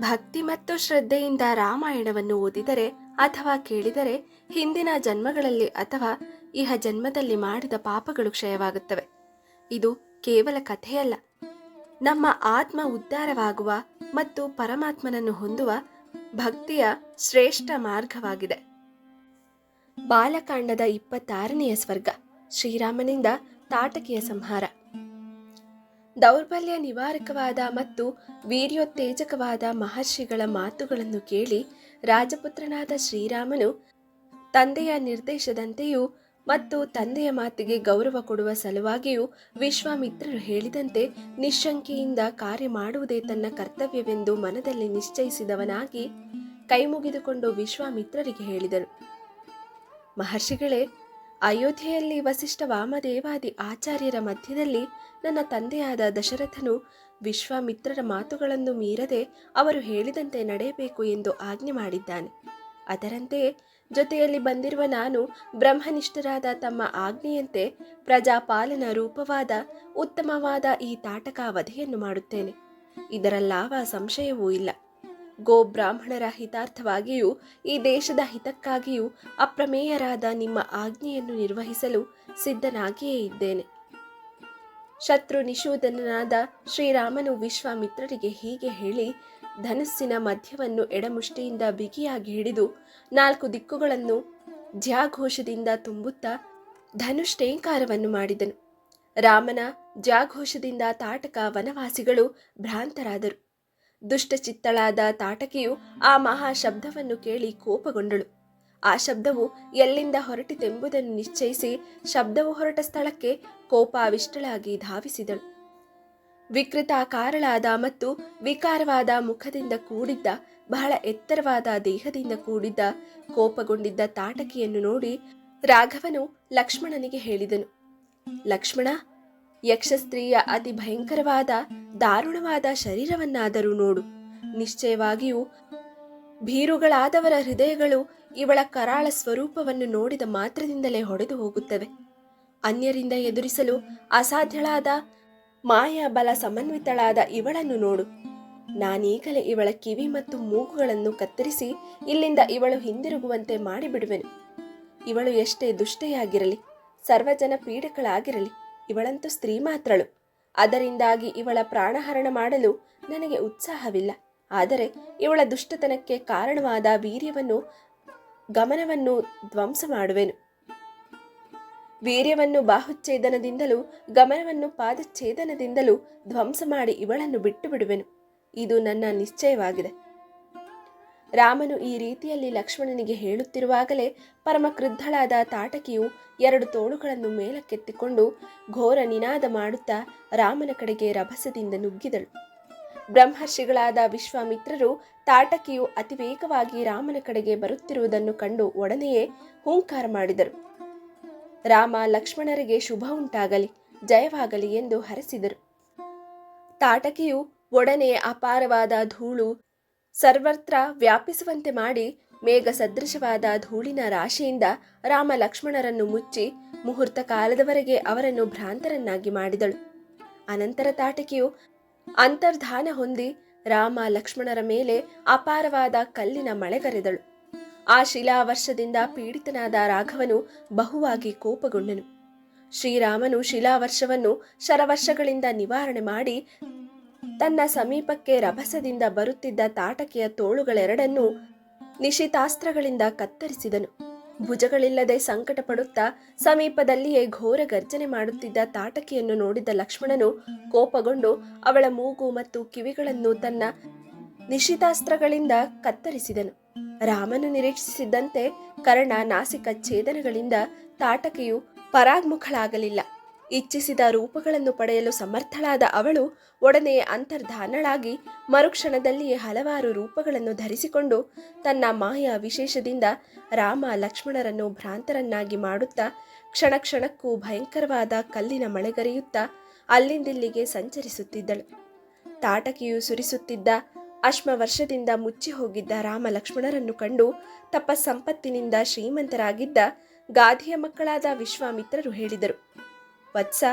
ಭಕ್ತಿ ಮತ್ತು ಶ್ರದ್ಧೆಯಿಂದ ರಾಮಾಯಣವನ್ನು ಓದಿದರೆ ಅಥವಾ ಕೇಳಿದರೆ ಹಿಂದಿನ ಜನ್ಮಗಳಲ್ಲಿ ಅಥವಾ ಇಹ ಜನ್ಮದಲ್ಲಿ ಮಾಡಿದ ಪಾಪಗಳು ಕ್ಷಯವಾಗುತ್ತವೆ. ಇದು ಕೇವಲ ಕಥೆಯಲ್ಲ. ನಮ್ಮ ಆತ್ಮ ಉದ್ಧಾರವಾಗುವ ಮತ್ತು ಪರಮಾತ್ಮನನ್ನು ಹೊಂದುವ ಭಕ್ತಿಯ ಶ್ರೇಷ್ಠ ಮಾರ್ಗವಾಗಿದೆ. ಬಾಲಕಾಂಡದ ಇಪ್ಪತ್ತಾರನೆಯ ಸ್ವರ್ಗ, ಶ್ರೀರಾಮನಿಂದ ತಾಟಕಿಯ ಸಂಹಾರ. ದೌರ್ಬಲ್ಯ ನಿವಾರಕವಾದ ಮತ್ತು ವೀರ್ಯೋತ್ತೇಜಕವಾದ ಮಹರ್ಷಿಗಳ ಮಾತುಗಳನ್ನು ಕೇಳಿ ರಾಜಪುತ್ರನಾದ ಶ್ರೀರಾಮನು ತಂದೆಯ ನಿರ್ದೇಶದಂತೆಯೂ ಮತ್ತು ತಂದೆಯ ಮಾತಿಗೆ ಗೌರವ ಕೊಡುವ ಸಲುವಾಗಿಯೂ ವಿಶ್ವಾಮಿತ್ರರು ಹೇಳಿದಂತೆ ನಿಶಂಕೆಯಿಂದ ಕಾರ್ಯ ಮಾಡುವುದೇ ತನ್ನ ಕರ್ತವ್ಯವೆಂದು ಮನದಲ್ಲಿ ನಿಶ್ಚಯಿಸಿದವನಾಗಿ ಕೈಮುಗಿದುಕೊಂಡು ವಿಶ್ವಾಮಿತ್ರರಿಗೆ ಹೇಳಿದರು. ಮಹರ್ಷಿಗಳೇ ಅಯೋಧ್ಯೆಯಲ್ಲಿ ವಸಿಷ್ಠ ವಾಮದೇವಾದಿ ಆಚಾರ್ಯರ ಮಧ್ಯದಲ್ಲಿ ನನ್ನ ತಂದೆಯಾದ ದಶರಥನು ವಿಶ್ವಾಮಿತ್ರರ ಮಾತುಗಳನ್ನು ಮೀರದೆ ಅವರು ಹೇಳಿದಂತೆ ನಡೆಯಬೇಕು ಎಂದು ಆಜ್ಞೆ ಮಾಡಿದ್ದಾನೆ. ಅದರಂತೆಯೇ ಜೊತೆಯಲ್ಲಿ ಬಂದಿರುವ ನಾನು ಬ್ರಹ್ಮನಿಷ್ಠರಾದ ತಮ್ಮ ಆಜ್ಞೆಯಂತೆ ಪ್ರಜಾಪಾಲನ ರೂಪವಾದ ಉತ್ತಮವಾದ ಈ ತಾಟಕ ವಧೆಯನ್ನು ಮಾಡುತ್ತೇನೆ. ಇದರಲ್ಲಾವ ಸಂಶಯವೂ ಇಲ್ಲ. ಗೋ ಬ್ರಾಹ್ಮಣರ ಹಿತಾರ್ಥವಾಗಿಯೂ ಈ ದೇಶದ ಹಿತಕ್ಕಾಗಿಯೂ ಅಪ್ರಮೇಯರಾದ ನಿಮ್ಮ ಆಜ್ಞೆಯನ್ನು ನಿರ್ವಹಿಸಲು ಸಿದ್ಧನಾಗಿಯೇ ಇದ್ದೇನೆ. ಶತ್ರು ನಿಶೂದನನಾದ ಶ್ರೀರಾಮನು ವಿಶ್ವಾಮಿತ್ರರಿಗೆ ಹೀಗೆ ಹೇಳಿ, ಧನಸ್ಸಿನ ಮಧ್ಯವನ್ನು ಎಡಮುಷ್ಟಿಯಿಂದ ಬಿಗಿಯಾಗಿ ಹಿಡಿದು ನಾಲ್ಕು ದಿಕ್ಕುಗಳನ್ನು ಜ್ಯಾಘೋಷದಿಂದ ತುಂಬುತ್ತಾ ಧನುಷ್ಟೇಂಕಾರವನ್ನು ಮಾಡಿದನು. ರಾಮನ ಜಾಘೋಷದಿಂದ ತಾಟಕ ವನವಾಸಿಗಳು ಭ್ರಾಂತರಾದರು. ದುಷ್ಟಚಿತ್ತಳಾದ ತಾಟಕಿಯು ಆ ಮಹಾ ಶಬ್ದವನ್ನು ಕೇಳಿ ಕೋಪಗೊಂಡಳು. ಆ ಶಬ್ದವು ಎಲ್ಲಿಂದ ಹೊರಟಿತೆಂಬುದನ್ನು ನಿಶ್ಚಯಿಸಿ ಶಬ್ದವು ಹೊರಟ ಸ್ಥಳಕ್ಕೆ ಕೋಪಾವಿಷ್ಟಳಾಗಿ ಧಾವಿಸಿದಳು. ವಿಕೃತ ಕಾರಳಾದ ಮತ್ತು ವಿಕಾರವಾದ ಮುಖದಿಂದ ಕೂಡಿದ್ದ, ಬಹಳ ಎತ್ತರವಾದ ದೇಹದಿಂದ ಕೂಡಿದ್ದ, ಕೋಪಗೊಂಡಿದ್ದ ತಾಟಕಿಯನ್ನು ನೋಡಿ ರಾಘವನು ಲಕ್ಷ್ಮಣನಿಗೆ ಹೇಳಿದನು. ಲಕ್ಷ್ಮಣ ಯಕ್ಷಸ್ತ್ರೀಯ ಅತಿ ಭಯಂಕರವಾದ, ದಾರುಣವಾದ ಶರೀರವನ್ನಾದರೂ ನೋಡು. ನಿಶ್ಚಯವಾಗಿಯೂ ಭೀರುಗಳಾದವರ ಹೃದಯಗಳು ಇವಳ ಕರಾಳ ಸ್ವರೂಪವನ್ನು ನೋಡಿದ ಮಾತ್ರದಿಂದಲೇ ಹೊಡೆದು ಹೋಗುತ್ತವೆ. ಅನ್ಯರಿಂದ ಎದುರಿಸಲು ಅಸಾಧ್ಯಳಾದ, ಮಾಯಾ ಬಲ ಸಮನ್ವಿತಳಾದ ಇವಳನ್ನು ನೋಡು. ನಾನೀಗಲೇ ಇವಳ ಕಿವಿ ಮತ್ತು ಮೂಗುಗಳನ್ನು ಕತ್ತರಿಸಿ ಇಲ್ಲಿಂದ ಇವಳು ಹಿಂದಿರುಗುವಂತೆ ಮಾಡಿಬಿಡುವೆನು. ಇವಳು ಎಷ್ಟೇ ದುಷ್ಟೆಯಾಗಿರಲಿ, ಸರ್ವಜನ ಪೀಡಕಳಾಗಿರಲಿ ಇವಳಂತೂ ಸ್ತ್ರೀ ಮಾತ್ರಳು. ಅದರಿಂದಾಗಿ ಇವಳ ಪ್ರಾಣಹರಣ ಮಾಡಲು ನನಗೆ ಉತ್ಸಾಹವಿಲ್ಲ. ಆದರೆ ಇವಳ ದುಷ್ಟತನಕ್ಕೆ ಕಾರಣವಾದ ವೀರ್ಯವನ್ನು, ಗಮನವನ್ನು ಧ್ವಂಸ ಮಾಡುವೆನು. ವೀರ್ಯವನ್ನು ಬಾಹುಚ್ಛೇದನದಿಂದಲೂ, ಗಮನವನ್ನು ಪಾದಚ್ಛೇದನದಿಂದಲೂ ಧ್ವಂಸ ಮಾಡಿ ಇವಳನ್ನು ಬಿಟ್ಟು ಬಿಡುವೆನು ಇದು ನನ್ನ ನಿಶ್ಚಯವಾಗಿದೆ. ರಾಮನು ಈ ರೀತಿಯಲ್ಲಿ ಲಕ್ಷ್ಮಣನಿಗೆ ಹೇಳುತ್ತಿರುವಾಗಲೇ ಪರಮ ತಾಟಕಿಯು ಎರಡು ತೋಳುಗಳನ್ನು ಮೇಲಕ್ಕೆತ್ತಿಕೊಂಡು ಘೋರ ನಿನಾದ ಮಾಡುತ್ತಾ ರಾಮನ ಕಡೆಗೆ ರಭಸದಿಂದ ನುಗ್ಗಿದಳು. ಬ್ರಹ್ಮರ್ಷಿಗಳಾದ ವಿಶ್ವಾಮಿತ್ರರು ತಾಟಕಿಯು ಅತಿ ವೇಗವಾಗಿ ರಾಮನ ಕಡೆಗೆ ಬರುತ್ತಿರುವುದನ್ನು ಕಂಡು ಒಡನೆಯೇ ಹೂಂಕಾರ ಮಾಡಿದರು. ರಾಮ ಲಕ್ಷ್ಮಣರಿಗೆ ಶುಭ ಉಂಟಾಗಲಿ, ಜಯವಾಗಲಿ ಎಂದು ಹರಸಿದರು. ತಾಟಕಿಯು ಒಡನೆ ಅಪಾರವಾದ ಧೂಳು ಸರ್ವತ್ರ ವ್ಯಾಪಿಸುವಂತೆ ಮಾಡಿ ಮೇಘ ಸದೃಶವಾದ ಧೂಳಿನ ರಾಶಿಯಿಂದ ರಾಮ ಲಕ್ಷ್ಮಣರನ್ನು ಮುಚ್ಚಿ ಮುಹೂರ್ತ ಕಾಲದವರೆಗೆ ಅವರನ್ನು ಭ್ರಾಂತರನ್ನಾಗಿ ಮಾಡಿದಳು. ಅನಂತರ ತಾಟಕಿಯು ಅಂತರ್ಧಾನ ಹೊಂದಿ ರಾಮ ಲಕ್ಷ್ಮಣರ ಮೇಲೆ ಅಪಾರವಾದ ಕಲ್ಲಿನ ಮಳೆಗರೆದಳು. ಆ ಶಿಲಾವರ್ಷದಿಂದ ಪೀಡಿತನಾದ ರಾಘವನು ಬಹುವಾಗಿ ಕೋಪಗೊಂಡನು. ಶ್ರೀರಾಮನು ಶಿಲಾವರ್ಷವನ್ನು ಶರವರ್ಷಗಳಿಂದ ನಿವಾರಣೆ ಮಾಡಿ ತನ್ನ ಸಮೀಪಕ್ಕೆ ರಭಸದಿಂದ ಬರುತ್ತಿದ್ದ ತಾಟಕಿಯ ತೋಳುಗಳೆರಡನ್ನೂ ನಿಶಿತಾಸ್ತ್ರಗಳಿಂದ ಕತ್ತರಿಸಿದನು. ಭುಜಗಳಿಲ್ಲದೆ ಸಂಕಟ ಪಡುತ್ತಾ ಸಮೀಪದಲ್ಲಿಯೇ ಘೋರ ಗರ್ಜನೆ ಮಾಡುತ್ತಿದ್ದ ತಾಟಕಿಯನ್ನು ನೋಡಿದ ಲಕ್ಷ್ಮಣನು ಕೋಪಗೊಂಡು ಅವಳ ಮೂಗು ಮತ್ತು ಕಿವಿಗಳನ್ನು ತನ್ನ ನಿಶಿತಾಸ್ತ್ರಗಳಿಂದ ಕತ್ತರಿಸಿದನು. ರಾಮನು ನಿರೀಕ್ಷಿಸಿದ್ದಂತೆ ಕರ್ಣ ನಾಸಿಕ ಛೇದನಗಳಿಂದ ತಾಟಕಿಯು ಪರಾಗ್ಮುಖಳಾಗಲಿಲ್ಲ. ಇಚ್ಛಿಸಿದ ರೂಪಗಳನ್ನು ಪಡೆಯಲು ಸಮರ್ಥಳಾದ ಅವಳು ಒಡನೆ ಅಂತರ್ಧಾನಳಾಗಿ ಮರುಕ್ಷಣದಲ್ಲಿಯೇ ಹಲವಾರು ರೂಪಗಳನ್ನು ಧರಿಸಿಕೊಂಡು ತನ್ನ ಮಾಯಾ ವಿಶೇಷದಿಂದ ರಾಮ ಲಕ್ಷ್ಮಣರನ್ನು ಭ್ರಾಂತರನ್ನಾಗಿ ಮಾಡುತ್ತಾ ಕ್ಷಣ ಕ್ಷಣಕ್ಕೂ ಭಯಂಕರವಾದ ಕಲ್ಲಿನ ಮಳೆಗರೆಯುತ್ತಾ ಅಲ್ಲಿಂದಿಲ್ಲಿಗೆ ಸಂಚರಿಸುತ್ತಿದ್ದಳು. ತಾಟಕಿಯು ಸುರಿಸುತ್ತಿದ್ದ ಅಶ್ಮವರ್ಷದಿಂದ ಮುಚ್ಚಿ ಹೋಗಿದ್ದ ರಾಮ ಲಕ್ಷ್ಮಣರನ್ನು ಕಂಡು ತಪ್ಪ ಸಂಪತ್ತಿನಿಂದ ಶ್ರೀಮಂತರಾಗಿದ್ದ ಗಾಧಿಯ ಮಕ್ಕಳಾದ ವಿಶ್ವಾಮಿತ್ರರು ಹೇಳಿದರು. ವತ್ಸ,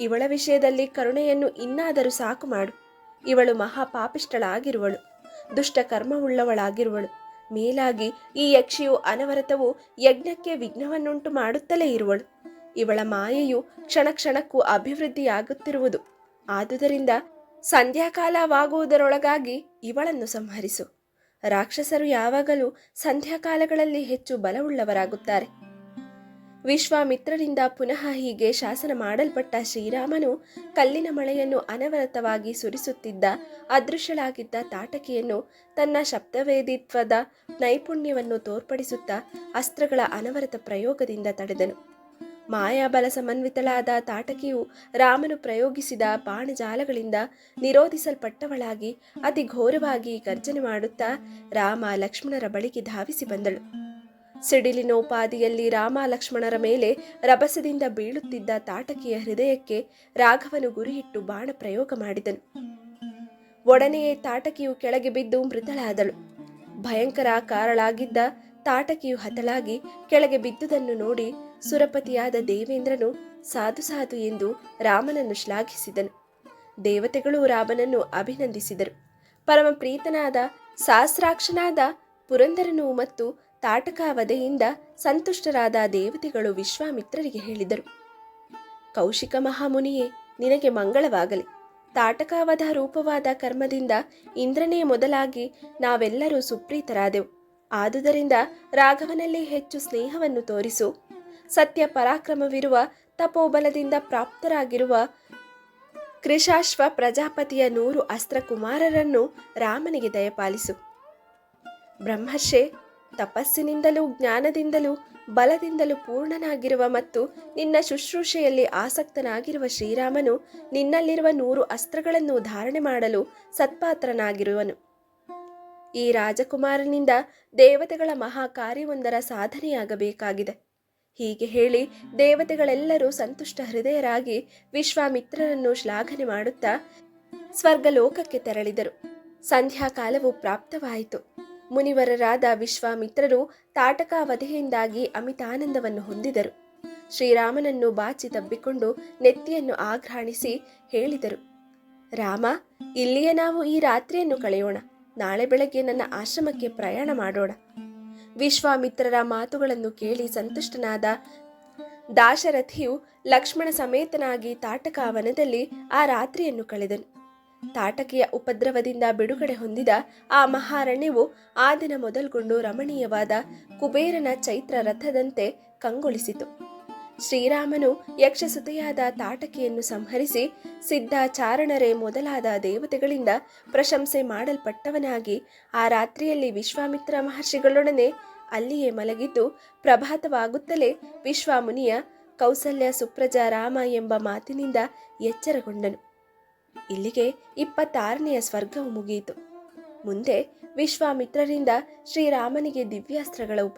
ಇವಳ ವಿಷಯದಲ್ಲಿ ಕರುಣೆಯನ್ನು ಇನ್ನಾದರೂ ಸಾಕು ಮಾಡು. ಇವಳು ಮಹಾಪಾಪಿಷ್ಟಳಾಗಿರುವಳು ದುಷ್ಟ ಕರ್ಮವುಳ್ಳವಳಾಗಿರುವಳು. ಮೇಲಾಗಿ ಈ ಯಕ್ಷಿಯು ಅನವರತವು ಯಜ್ಞಕ್ಕೆ ವಿಘ್ನವನ್ನುಂಟು ಮಾಡುತ್ತಲೇ ಇರುವಳು. ಇವಳ ಮಾಯೆಯು ಕ್ಷಣ ಕ್ಷಣಕ್ಕೂ ಅಭಿವೃದ್ಧಿಯಾಗುತ್ತಿರುವುದು. ಆದುದರಿಂದ ಸಂಧ್ಯಾಕಾಲವಾಗುವುದರೊಳಗಾಗಿ ಇವಳನ್ನು ಸಂಹರಿಸು. ರಾಕ್ಷಸರು ಯಾವಾಗಲೂ ಸಂಧ್ಯಾಕಾಲಗಳಲ್ಲಿ ಹೆಚ್ಚು ಬಲವುಳ್ಳವರಾಗುತ್ತಾರೆ. ವಿಶ್ವಾಮಿತ್ರರಿಂದ ಪುನಃ ಹೀಗೆ ಶಾಸನ ಮಾಡಲ್ಪಟ್ಟ ಶ್ರೀರಾಮನು ಕಲ್ಲಿನ ಮಳೆಯನ್ನು ಅನವರತವಾಗಿ ಸುರಿಸುತ್ತಿದ್ದ ಅದೃಶ್ಯಳಾಗಿದ್ದ ತಾಟಕಿಯನ್ನು ತನ್ನ ಶಬ್ದವೇದಿತ್ವದ ನೈಪುಣ್ಯವನ್ನು ತೋರ್ಪಡಿಸುತ್ತಾ ಅಸ್ತ್ರಗಳ ಅನವರತ ಪ್ರಯೋಗದಿಂದ ತಡೆದನು. ಮಾಯಾಬಲ ಸಮನ್ವಿತಳಾದ ತಾಟಕಿಯು ರಾಮನು ಪ್ರಯೋಗಿಸಿದ ಬಾಣಜಾಲಗಳಿಂದ ನಿರೋಧಿಸಲ್ಪಟ್ಟವಳಾಗಿ ಅತಿ ಘೋರವಾಗಿ ಗರ್ಜನೆ ಮಾಡುತ್ತಾ ರಾಮ ಲಕ್ಷ್ಮಣರ ಬಳಿಗೆ ಧಾವಿಸಿ ಬಂದಳು. ಸಿಡಿಲಿನೋಪಾದಿಯಲ್ಲಿ ರಾಮ ಲಕ್ಷ್ಮಣರ ಮೇಲೆ ರಭಸದಿಂದ ಬೀಳುತ್ತಿದ್ದ ತಾಟಕಿಯ ಹೃದಯಕ್ಕೆ ರಾಘವನು ಗುರಿಯಿಟ್ಟು ಬಾಣ ಪ್ರಯೋಗ ಮಾಡಿದನು. ಒಡನೆಯೇ ತಾಟಕಿಯು ಕೆಳಗೆ ಬಿದ್ದು ಮೃತಳಾದಳು. ಭಯಂಕರ ಕಾರಳಾಗಿದ್ದ ತಾಟಕಿಯು ಹತಳಾಗಿ ಕೆಳಗೆ ಬಿದ್ದುದನ್ನು ನೋಡಿ ಸುರಪತಿಯಾದ ದೇವೇಂದ್ರನು ಸಾಧು ಸಾಧು ಎಂದು ರಾಮನನ್ನು ಶ್ಲಾಘಿಸಿದನು. ದೇವತೆಗಳು ರಾಮನನ್ನು ಅಭಿನಂದಿಸಿದರು. ಪರಮ ಪ್ರೀತನಾದ ಸಹಸ್ರಾಕ್ಷನಾದ ಪುರಂದರನು ಮತ್ತು ತಾಟಕಾವಧೆಯಿಂದ ಸಂತುಷ್ಟರಾದ ದೇವತೆಗಳು ವಿಶ್ವಾಮಿತ್ರರಿಗೆ ಹೇಳಿದರು. ಕೌಶಿಕ ಮಹಾಮುನಿಯೇ, ನಿನಗೆ ಮಂಗಳವಾಗಲಿ. ತಾಟಕಾವಧ ರೂಪವಾದ ಕರ್ಮದಿಂದ ಇಂದ್ರನೇ ಮೊದಲಾಗಿ ನಾವೆಲ್ಲರೂ ಸುಪ್ರೀತರಾದೆವು. ಆದುದರಿಂದ ರಾಘವನಲ್ಲಿ ಹೆಚ್ಚು ಸ್ನೇಹವನ್ನು ತೋರಿಸು. ಸತ್ಯ ಪರಾಕ್ರಮವಿರುವ ತಪೋಬಲದಿಂದ ಪ್ರಾಪ್ತರಾಗಿರುವ ಕೃಷಾಶ್ವ ಪ್ರಜಾಪತಿಯ ನೂರು ಅಸ್ತ್ರಕುಮಾರರನ್ನು ರಾಮನಿಗೆ ದಯಪಾಲಿಸು. ಬ್ರಹ್ಮರ್ಷೆ ತಪಸ್ಸಿನಿಂದಲೂ ಜ್ಞಾನದಿಂದಲೂ ಬಲದಿಂದಲೂ ಪೂರ್ಣನಾಗಿರುವ ಮತ್ತು ನಿನ್ನ ಶುಶ್ರೂಷೆಯಲ್ಲಿ ಆಸಕ್ತನಾಗಿರುವ ಶ್ರೀರಾಮನು ನಿನ್ನಲ್ಲಿರುವ ನೂರು ಅಸ್ತ್ರಗಳನ್ನು ಧಾರಣೆ ಮಾಡಲು ಸತ್ಪಾತ್ರನಾಗಿರುವನು. ಈ ರಾಜಕುಮಾರನಿಂದ ದೇವತೆಗಳ ಮಹಾ ಕಾರ್ಯವೊಂದರ ಸಾಧನೆಯಾಗಬೇಕಾಗಿದೆ. ಹೀಗೆ ಹೇಳಿ ದೇವತೆಗಳೆಲ್ಲರೂ ಸಂತುಷ್ಟ ಹೃದಯರಾಗಿ ವಿಶ್ವಾಮಿತ್ರರನ್ನು ಶ್ಲಾಘನೆ ಮಾಡುತ್ತಾ ಸ್ವರ್ಗಲೋಕಕ್ಕೆ ತೆರಳಿದರು. ಸಂಧ್ಯಾಕಾಲವು ಪ್ರಾಪ್ತವಾಯಿತು. ಮುನಿವರರಾದ ವಿಶ್ವಾಮಿತ್ರರು ತಾಟಕಾವಧೆಯಿಂದಾಗಿ ಅಮಿತಾನಂದವನ್ನು ಹೊಂದಿದರು. ಶ್ರೀರಾಮನನ್ನು ಬಾಚಿ ತಬ್ಬಿಕೊಂಡು ನೆತ್ತಿಯನ್ನು ಆಘ್ರಾಣಿಸಿ ಹೇಳಿದರು, ರಾಮ, ಇಲ್ಲಿಯೇ ನಾವು ಈ ರಾತ್ರಿಯನ್ನು ಕಳೆಯೋಣ. ನಾಳೆ ಬೆಳಗ್ಗೆ ನನ್ನ ಆಶ್ರಮಕ್ಕೆ ಪ್ರಯಾಣ ಮಾಡೋಣ. ವಿಶ್ವಾಮಿತ್ರರ ಮಾತುಗಳನ್ನು ಕೇಳಿ ಸಂತುಷ್ಟನಾದ ದಾಶರಥಿಯು ಲಕ್ಷ್ಮಣ ಸಮೇತನಾಗಿ ತಾಟಕ ವನದಲ್ಲಿ ಆ ರಾತ್ರಿಯನ್ನು ಕಳೆದನು. ತಾಟಕಿಯ ಉಪದ್ರವದಿಂದ ಬಿಡುಗಡೆ ಹೊಂದಿದ ಆ ಮಹಾರಣ್ಯವು ಆ ದಿನ ಮೊದಲ್ಗೊಂಡು ರಮಣೀಯವಾದ ಕುಬೇರನ ಚೈತ್ರ ರಥದಂತೆ ಕಂಗೊಳಿಸಿತು. ಶ್ರೀರಾಮನು ಯಕ್ಷಸುತೆಯಾದ ತಾಟಕಿಯನ್ನು ಸಂಹರಿಸಿ ಸಿದ್ಧ ಚಾರಣರೇ ಮೊದಲಾದ ದೇವತೆಗಳಿಂದ ಪ್ರಶಂಸೆ ಮಾಡಲ್ಪಟ್ಟವನಾಗಿ ಆ ರಾತ್ರಿಯಲ್ಲಿ ವಿಶ್ವಾಮಿತ್ರ ಮಹರ್ಷಿಗಳೊಡನೆ ಅಲ್ಲಿಯೇ ಮಲಗಿದ್ದು ಪ್ರಭಾತವಾಗುತ್ತಲೇ ವಿಶ್ವಾಮುನಿಯ ಕೌಸಲ್ಯ ಸುಪ್ರಜಾ ರಾಮ ಎಂಬ ಮಾತಿನಿಂದ ಎಚ್ಚರಗೊಂಡನು. ಇಲ್ಲಿಗೆ ಇಪ್ಪತ್ತಾರನೆಯ ಸ್ವರ್ಗವು ಮುಗಿಯಿತು. ಮುಂದೆ ವಿಶ್ವಾಮಿತ್ರರಿಂದ ಶ್ರೀರಾಮನಿಗೆ ದಿವ್ಯಾಸ್ತ್ರಗಳ ಉಪ